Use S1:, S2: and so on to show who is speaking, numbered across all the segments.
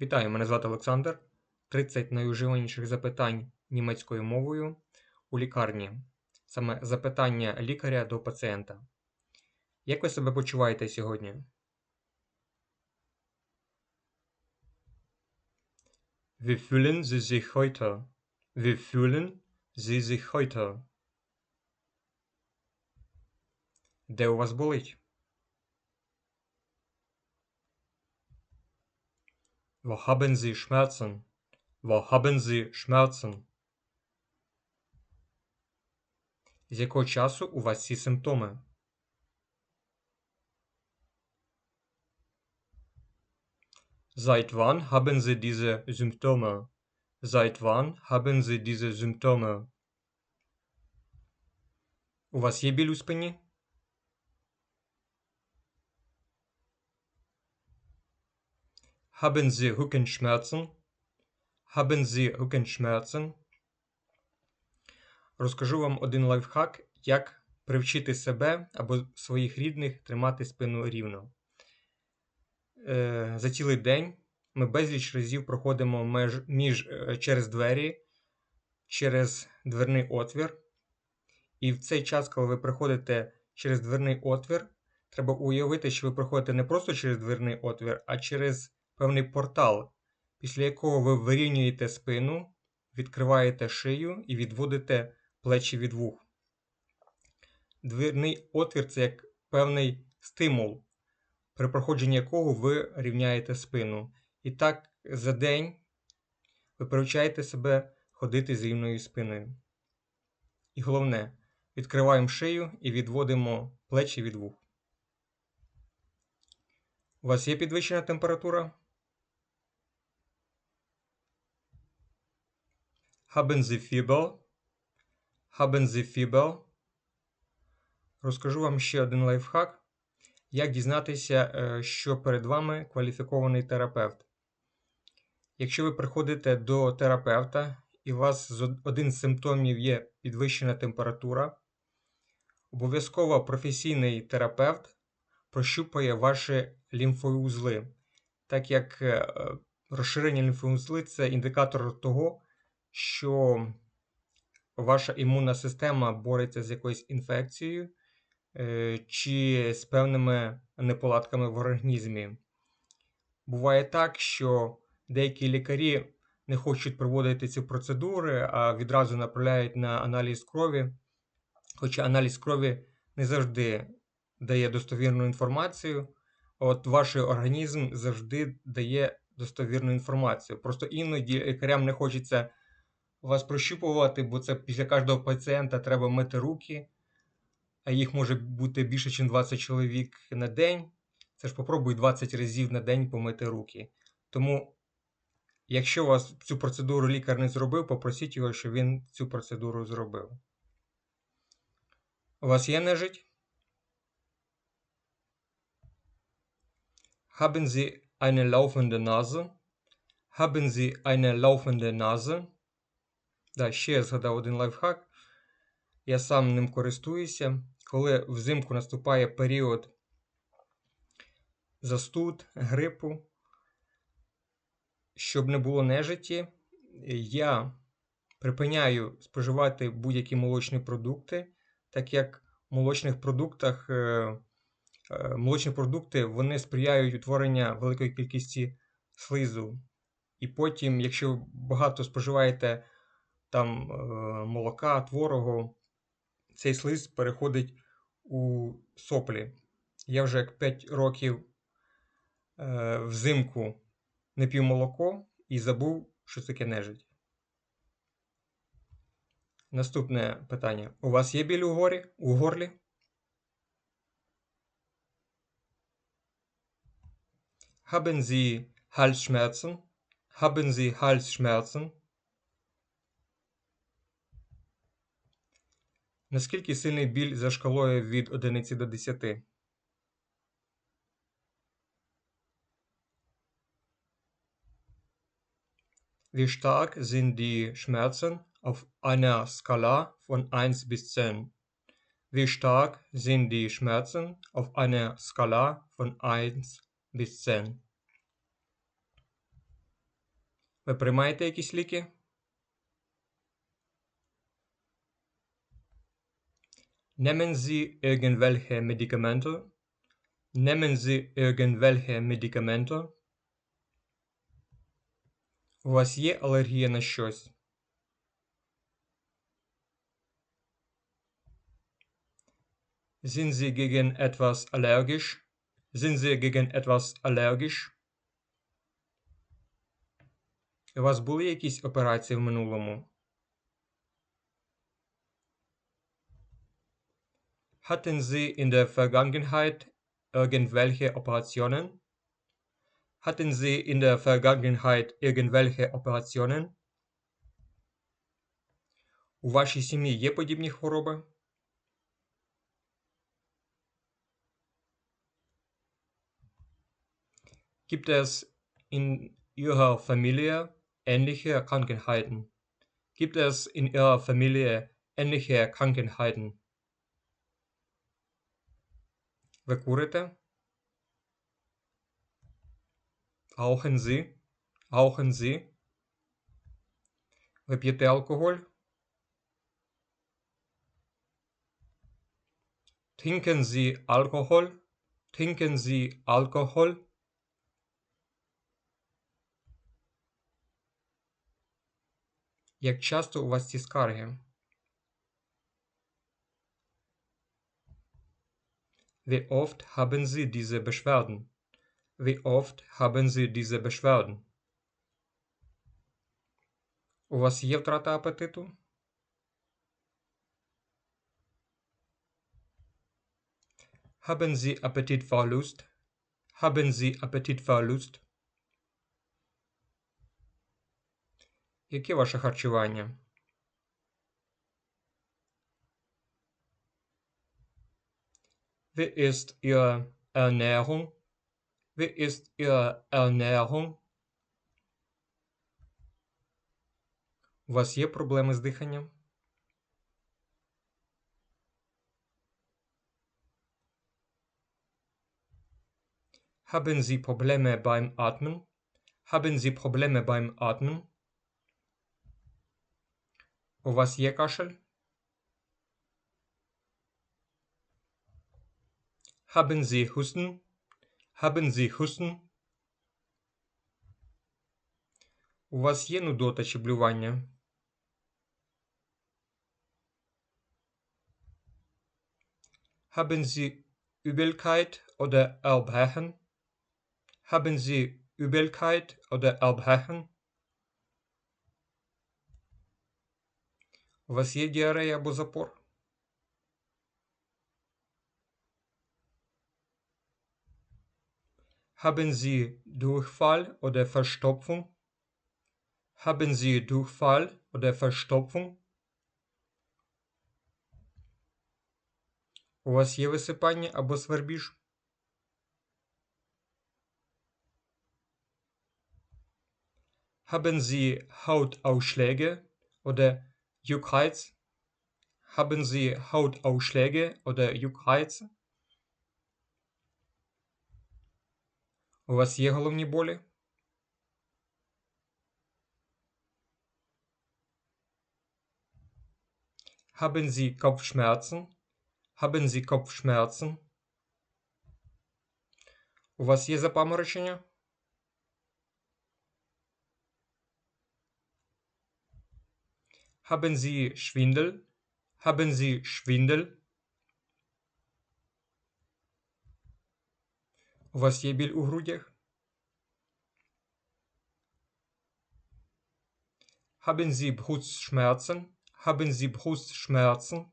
S1: Вітаю, мене звати Олександр. 30 найуживаніших запитань німецькою мовою у лікарні. Саме запитання лікаря до пацієнта. Як ви себе почуваєте сьогодні? Wie fühlen Sie sich heute? Wie fühlen Sie sich heute? Де у вас болить? Wo haben Sie Schmerzen? Wo haben Sie Schmerzen? З якого часу у вас ці симптоми? Seit wann haben Sie diese Symptome? Seit wann haben Sie diese Symptome? У вас є біль у спині? Haben Sie Rückenschmerzen? Haben Sie Rückenschmerzen? Розкажу вам один лайфхак, як привчити себе або своїх рідних тримати спину рівно. Е, За цілий день ми безліч разів проходимо меж, між, е, через двері, через дверний отвір. І в цей час, коли ви приходите через дверний отвір, треба уявити, що ви проходите не просто через дверний отвір, а через певний портал, після якого ви вирівнюєте спину, відкриваєте шию і відводите плечі від вух. Дверний отвір це як певний стимул, при проходженні якого ви рівняєте спину. І так за день ви привчаєте себе ходити з рівною спиною. І головне, відкриваємо шию і відводимо плечі від вух. У вас є підвищена температура? Haben Sie Fieber? Haben Sie Fieber? Розкажу вам ще один лайфхак. Як дізнатися, е, що перед вами кваліфікований терапевт. Якщо ви приходите до терапевта і у вас один з симптомів є підвищена температура, обов'язково професійний терапевт прощупає ваші лімфоузли, так як е, розширення лімфоузли це індикатор того, що ваша імунна система бореться з якоюсь інфекцією е, чи з певними неполадками в організмі. Буває так, що деякі лікарі не хочуть проводити ці процедури, а відразу направляють на аналіз крові. Хоча аналіз крові не завжди дає достовірну інформацію, от ваш організм завжди дає достовірну інформацію. Просто іноді лікарям не хочеться вас прощупувати, бо це після кожного пацієнта треба мити руки, а їх може бути більше, ніж 20 чоловік на день. Це ж попробуй 20 разів на день помити руки. Тому, якщо у вас цю процедуру лікар не зробив, попросіть його, щоб він цю процедуру зробив. У вас є нежить? Haben Sie eine laufende Nase? Haben Sie eine laufende Nase? Да, ще я згадав один лайфхак. Я сам ним користуюся. Коли взимку наступає період застуд, грипу, щоб не було нежиті, я припиняю споживати будь-які молочні продукти, так як в молочних продуктах е, е, молочні продукти вони сприяють утворенню великої кількості слизу. І потім, якщо багато споживаєте там е, молока, творогу, цей слиз переходить у соплі. Я вже як 5 років е, взимку не п'ю молоко і забув, що таке нежить. Наступне питання. У вас є біль у, горі, у горлі? Haben Sie Halsschmerzen? Haben Sie Halsschmerzen? Наскільки сильний біль за шкалою від 1 до 10? Wie stark sind die Schmerzen auf einer Skala von 1 bis 10? Wie stark sind die Schmerzen auf einer Skala von 1 bis 10? Ви приймаєте якісь ліки? Nehmen Sie irgendwelche Medikamente? Nehmen Sie irgendwelche Medikamente? У вас є алергія на щось? Sind Sie gegen etwas allergisch? Sind Sie gegen etwas allergisch? У вас були якісь операції в минулому? Hatten Sie in der Vergangenheit irgendwelche Operationen? Hatten Sie in der Vergangenheit irgendwelche Operationen? У вашій сім'ї є подібні хвороби? Gibt es in Ihrer Familie ähnliche Krankheiten? Gibt es in Ihrer Familie ähnliche Krankheiten? Ви курите? Rauchen Sie? Rauchen Sie? Ви п'єте алкоголь? Trinken Sie Alkohol? Trinken Sie Alkohol? Як часто у вас ці скарги? Wie oft haben Sie diese Beschwerden? Wie oft haben Sie diese Beschwerden? У вас є втрата апетиту? Haben Sie Appetitverlust? Haben Sie Appetitverlust? Яке ваше харчування? Wie ist Ihre Ernährung? Wie ist Ihre Ernährung? У вас є проблеми з диханням? Haben Sie Probleme beim Atmen? Haben Sie Probleme beim Atmen? У вас є кашель? Haben Sie Husten? Haben Sie Husten? У вас є нудота чи блювання? Haben Sie Übelkeit oder Erbrechen? Haben Sie Übelkeit oder Erbrechen? У вас є діарея або запор? Haben Sie Durchfall oder Verstopfung? Haben Sie Durchfall oder Verstopfung? У вас є висипання або свербіж? Haben Sie Hautausschläge oder Juckreiz? Haben Sie Hautausschläge oder Juckreiz? У вас є головні болі? Haben Sie Kopfschmerzen? Haben Sie Kopfschmerzen? У вас є запаморочення? Haben Sie Schwindel? Haben Sie Schwindel? У вас є біль у грудях? Haben Sie Brustschmerzen? Haben Sie Brustschmerzen?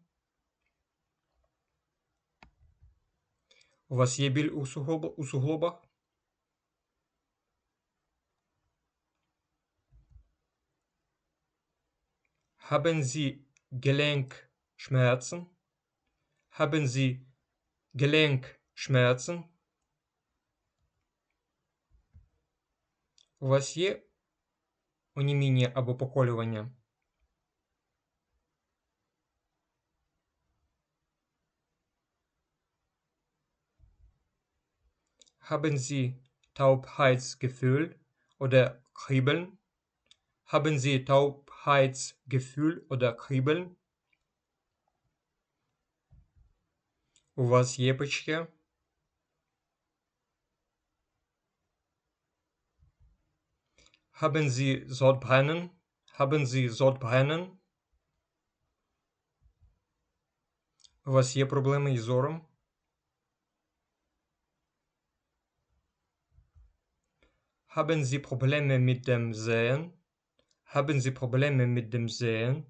S1: У вас є біль у, суглоб... у суглобах? Haben Sie Gelenkschmerzen? Haben Sie Gelenkschmerzen? У вас є оніміння або поколювання? Haben Sie Taubheitsgefühl oder Kribbeln? Haben Sie Taubheitsgefühl oder Kribbeln? У вас є печке? Haben Sie Sodbrennen? Haben Sie Sodbrennen? У вас є проблеми із зором? Haben Sie Probleme mit dem Sehen? Haben Sie Probleme mit dem Sehen?